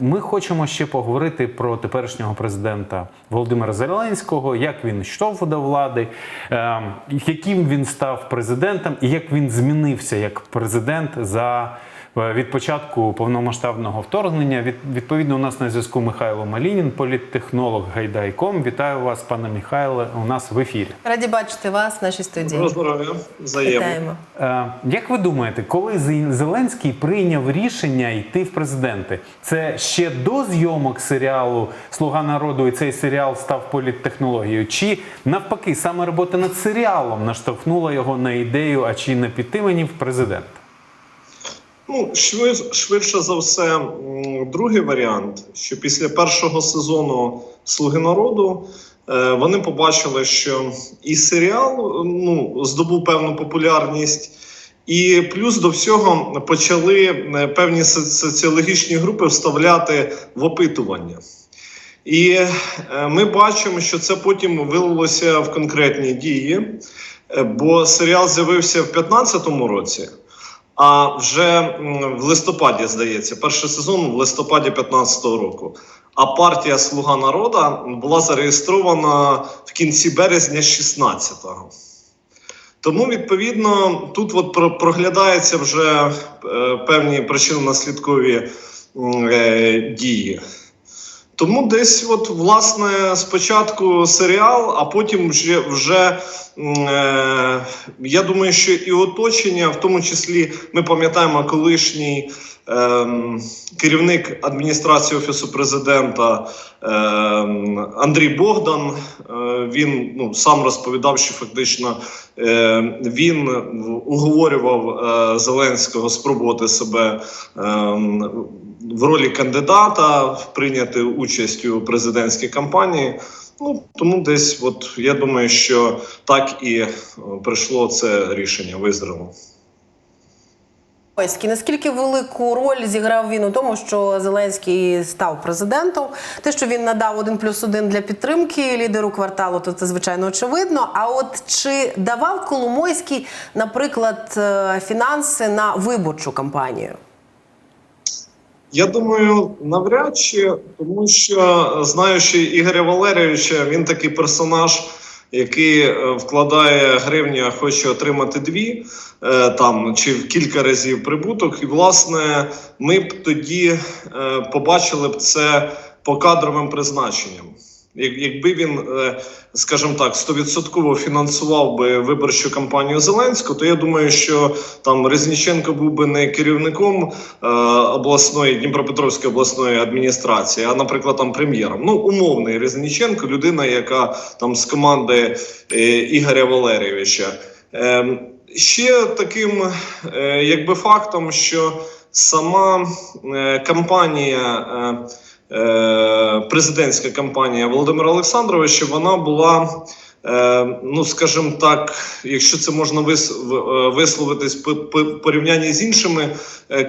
Ми хочемо ще поговорити про теперішнього президента Володимира Зеленського, як він йшов до влади, е, яким він став президентом, і як він змінився як президент за від початку повномасштабного вторгнення. Від, відповідно, у нас на зв'язку Михайло Малінін, політтехнолог Гайдайком. Вітаю вас, пане Михайле. У нас в ефірі. Раді бачити вас в нашій студії. Здоров'я, взаємно. Е, Як ви думаєте, коли Зеленський прийняв рішення йти в президенти? Це ще до зйомок серіалу Слуга народу і цей серіал став політтехнологією? Чи навпаки, саме робота над серіалом наштовхнула його на ідею, а чи не піти мені в президент? Ну, швид, швидше за все, другий варіант, що після першого сезону Слуги народу е, вони побачили, що і серіал ну, здобув певну популярність, і плюс до всього почали е, певні соціологічні групи вставляти в опитування. І е, ми бачимо, що це потім вилилося в конкретні дії, бо серіал з'явився в 2015 році. А вже в листопаді, здається, перший сезон в листопаді 15-го року. А партія Слуга народа була зареєстрована в кінці березня 16-го. Тому, відповідно, тут от про- проглядається вже е, певні причинно-наслідкові е, дії. Тому десь, от, власне, спочатку серіал, а потім вже, вже е, я думаю, що і оточення, в тому числі, ми пам'ятаємо колишній керівник адміністрації офісу президента ем, Андрій Богдан. Е, він ну, сам розповідав, що фактично е, він уговорював е, Зеленського спробувати себе ем, в ролі кандидата прийняти участь у президентській кампанії. Ну тому десь, от я думаю, що так і е, прийшло це рішення визріло. Ось наскільки велику роль зіграв він у тому, що Зеленський став президентом? Те, що він надав один плюс один для підтримки лідеру кварталу, то це звичайно очевидно. А от чи давав Коломойський, наприклад, е, фінанси на виборчу кампанію? Я думаю, навряд чи, тому що знаючи Ігоря Валерійовича, він такий персонаж, який е, вкладає гривня, хоче отримати дві е, там чи в кілька разів прибуток. І власне ми б тоді е, побачили б це по кадровим призначенням. Як- Якби він, е, скажімо так, стовідсотково фінансував би виборчу кампанію Зеленського, то я думаю, що там Резніченко був би не керівником е, обласної Дніпропетровської обласної адміністрації, а, наприклад, там прем'єром. Ну, умовний Резніченко, людина, яка там з команди е, Ігоря Валерійовича. Е, ще таким, якби фактом, що сама кампанія. Е, президентська кампанія Володимира Олександровича, вона була, е, ну скажімо так, якщо це можна е, висловитись по, по порівнянні з іншими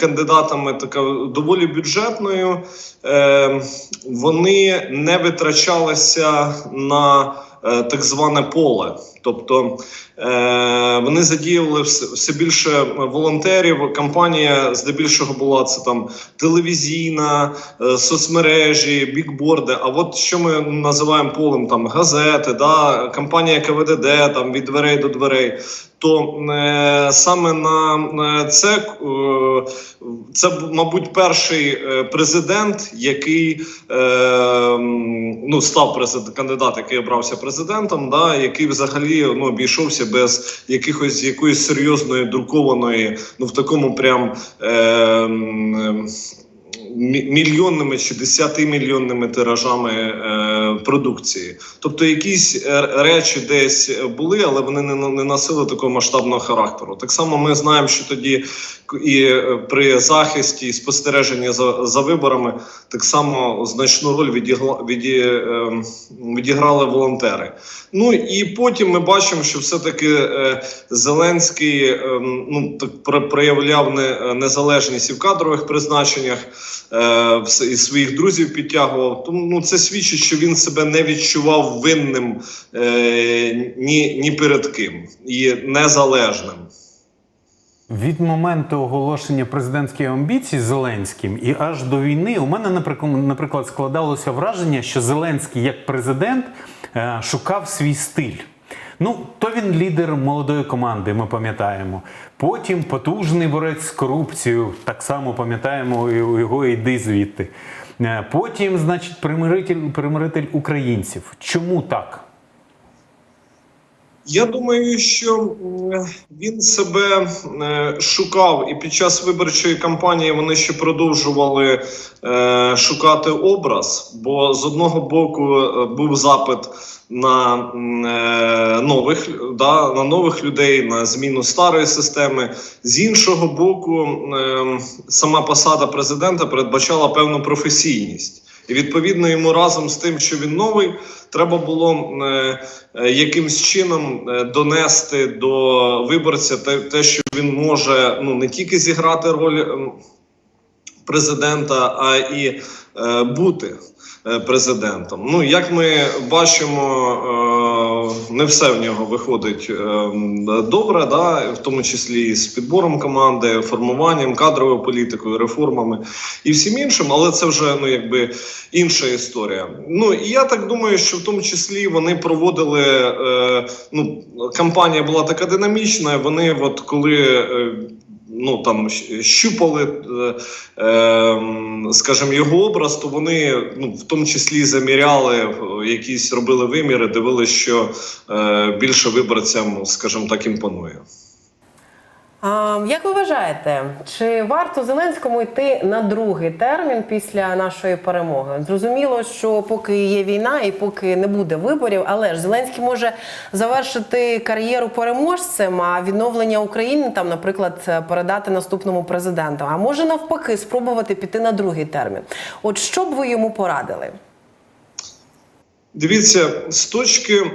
кандидатами, така доволі бюджетною. Вони не витрачалися на так зване поле. Тобто е, вони задіяли все, все більше волонтерів. Кампанія здебільшого була це там телевізійна, е, соцмережі, бікборди. А от що ми називаємо полем там газети, да, кампанія КВДД там від дверей до дверей. То е, саме на е, це, е, це мабуть перший президент, який ну став президент, кандидат, який обрався президентом, да, який взагалі ну обійшовся без якихось якоїсь серйозної друкованої, ну в такому прям. Е, Мільйонними чи десятимільйонними тиражами е, продукції, тобто якісь е, речі десь були, але вони не, не носили такого масштабного характеру. Так само ми знаємо, що тоді і е, при захисті і спостереженні за, за виборами так само значну роль відігла, віді, е, відіграли волонтери. Ну і потім ми бачимо, що все-таки е, Зеленський е, ну так проявляв не, незалежність і в кадрових призначеннях, е, і своїх друзів підтягував. Тому ну це свідчить, що він себе не відчував винним ні, ні перед ким і незалежним. Від моменту оголошення президентських амбіцій Зеленським і аж до війни у мене, наприклад, складалося враження, що Зеленський як президент е, шукав свій стиль. Ну, то він лідер молодої команди, ми пам'ятаємо. Потім потужний борець з корупцією, так само пам'ятаємо його іди звідти. Е, Потім, значить, примиритель, примиритель українців. Чому так? Я думаю, що він себе е, шукав, і під час виборчої кампанії вони ще продовжували е, шукати образ. Бо з одного боку е, був запит на е, нових да, на нових людей, на зміну старої системи. З іншого боку, е, сама посада президента передбачала певну професійність. І відповідно йому разом з тим, що він новий, треба було е, е, якимсь чином е, донести до виборця те, те, що він може ну не тільки зіграти роль президента, а і бути президентом. Ну як ми бачимо, е, не все в нього виходить е, добре, да, в тому числі з підбором команди, формуванням, кадровою політикою, реформами і всім іншим, але це вже ну якби інша історія. Ну і я так думаю, що в тому числі вони проводили е, ну кампанія була така динамічна. Вони, от коли. Ну там щупали, е, е, скажімо, його образ, то вони ну в тому числі заміряли е, якісь робили виміри, дивилися, що е, більше виборцям, скажімо так, імпонує. Як ви вважаєте, чи варто Зеленському йти на другий термін після нашої перемоги? Зрозуміло, що поки є війна і поки не буде виборів, але ж Зеленський може завершити кар'єру переможцем, а відновлення України там, наприклад, передати наступному президенту. А може навпаки спробувати піти на другий термін. От що б ви йому порадили? Дивіться, з точки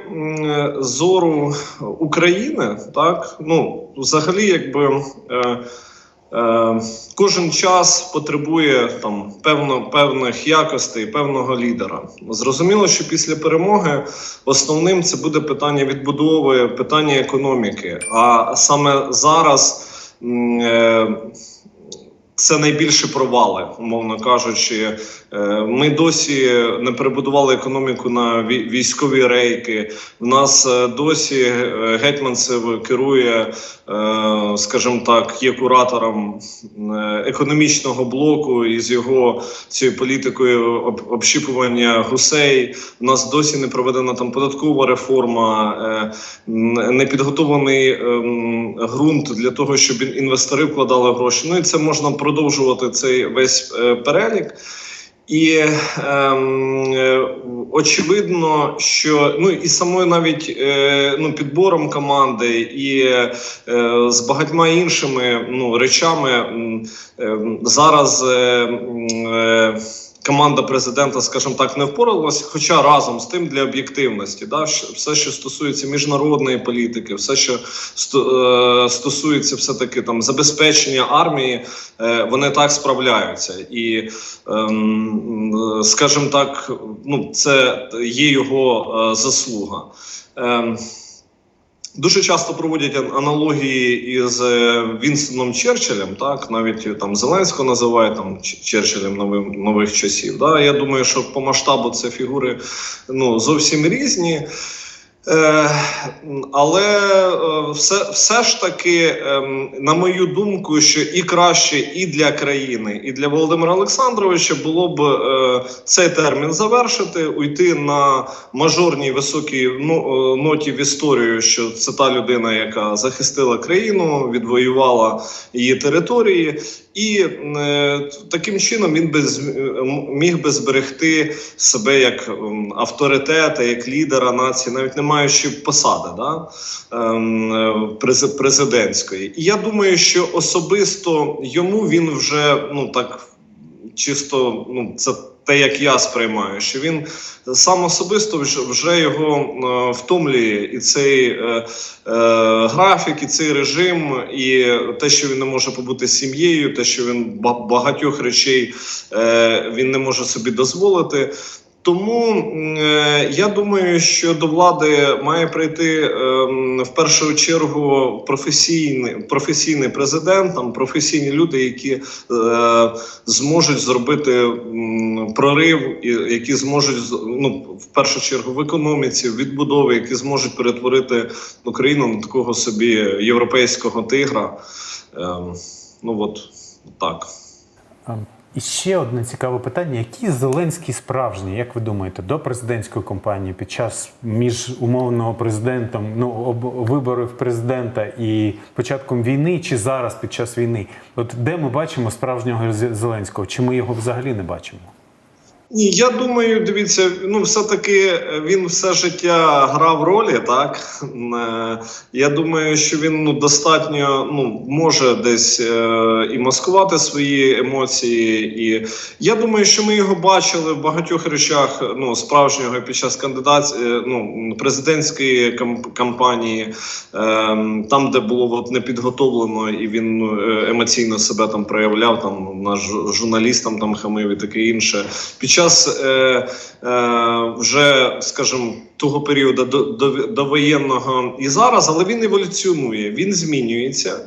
зору України, так ну взагалі, якби е, е, кожен час потребує там певно певних якостей, певного лідера. Зрозуміло, що після перемоги основним це буде питання відбудови, питання економіки. А саме зараз. Е, це найбільші провали, умовно кажучи. Е, Ми досі не перебудували економіку на військові рейки. У нас е, досі е, гетьманцев керує, скажімо так, є куратором економічного блоку і з його цією політикою об- общіпування гусей. У нас досі не проведена там податкова реформа, не підготовлений ем, ґрунт для того, щоб інвестори вкладали гроші. Ну і це можна продовжувати цей весь перелік. І ем, е, очевидно, що ну і самою навіть е, ну підбором команди, і е, з багатьма іншими ну речами ем, зараз. Е, е, Команда президента, скажімо так, не впоралась. Хоча разом з тим для об'єктивності, да, все, що стосується міжнародної політики, все, що е, стосується все таки там забезпечення армії, е, вони так справляються, і ем, скажімо так, ну це є його е, заслуга. Дуже часто проводять аналогії із е, Вінстоном Черчиллем, так навіть е, там Зеленського називає там Черчиллем новим нових часів. Да? Я думаю, що по масштабу це фігури ну зовсім різні. Е, але е, все, все ж таки, ем, на мою думку, що і краще і для країни, і для Володимира Олександровича було б е, цей термін завершити, уйти на мажорній високій ну, ноті в історію, що це та людина, яка захистила країну, відвоювала її території, і е, таким чином він би міг би зберегти себе як авторитета, як лідера нації, навіть не маючи посади да? ем, е, през- президентської. І я думаю, що особисто йому він вже ну так чисто ну це. Те, як я сприймаю, що він сам особисто вже, його е, втомлює, і цей е, е, графік, і цей режим, і те, що він не може побути сім'єю, те, що він ба- багатьох речей він не може собі дозволити. Тому е, я думаю, що до влади має прийти ем, в першу чергу професійний, професійний президент, там професійні люди, які е, зможуть зробити прорив, які зможуть ну, в першу чергу в економіці, в відбудові, які зможуть перетворити Україну на такого собі європейського тигра. Ем, ну от так. І ще одне цікаве питання: які Зеленський справжній, як ви думаєте, до президентської кампанії під час між умовного президентом, ну виборів президента і початком війни, чи зараз під час війни? От де ми бачимо справжнього Зеленського? Чи ми його взагалі не бачимо? Ні, я думаю, дивіться, ну все-таки е, він все життя грав ролі, так Е, я думаю, що він ну достатньо ну може десь е, і маскувати свої емоції. І я думаю, що ми його бачили в багатьох речах ну справжнього під час кандидат, е, ну президентської кам- кампанії, е, там, де було от не підготовлено, і він емоційно себе там проявляв, там наш журналістам там хамив і таке інше. Під час е, е, вже, скажімо, того періоду до, до, довоєнного і зараз, але він еволюціонує, він змінюється.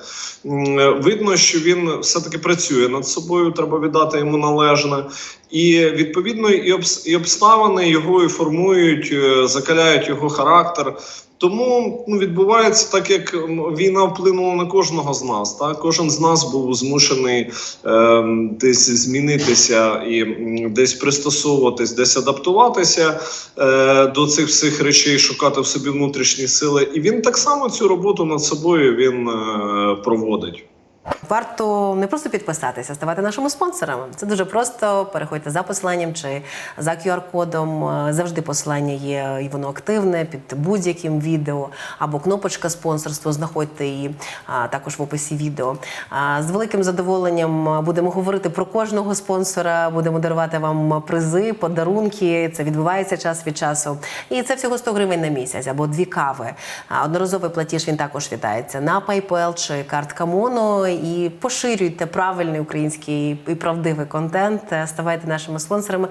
Е, Видно, що він все-таки працює над собою, треба віддати йому належне. І відповідно і обставини його і формують, е, закаляють його характер. Тому ну, відбувається так, як війна вплинула на кожного з нас. Так? Кожен з нас був змушений е, десь змінитися і десь пристосовуватись, десь адаптуватися е, до цих всіх речей, шукати в собі внутрішні сили. І він так само цю роботу над собою він е, проводить. Варто не просто підписатися, ставати нашими спонсорами. Це дуже просто. Переходьте за посиланням чи за QR-кодом. Е, Завжди посилання є, і воно активне під будь-яким відео або кнопочка спонсорство. Знаходьте її також в описі відео. З великим задоволенням будемо говорити про кожного спонсора. Будемо дарувати вам призи, подарунки. Це відбувається час від часу. І це всього 100 гривень на місяць або дві кави. Одноразовий платіж він також вітається на PayPal чи картка Моно. І поширюйте правильний український і правдивий контент. Ставайте нашими спонсорами.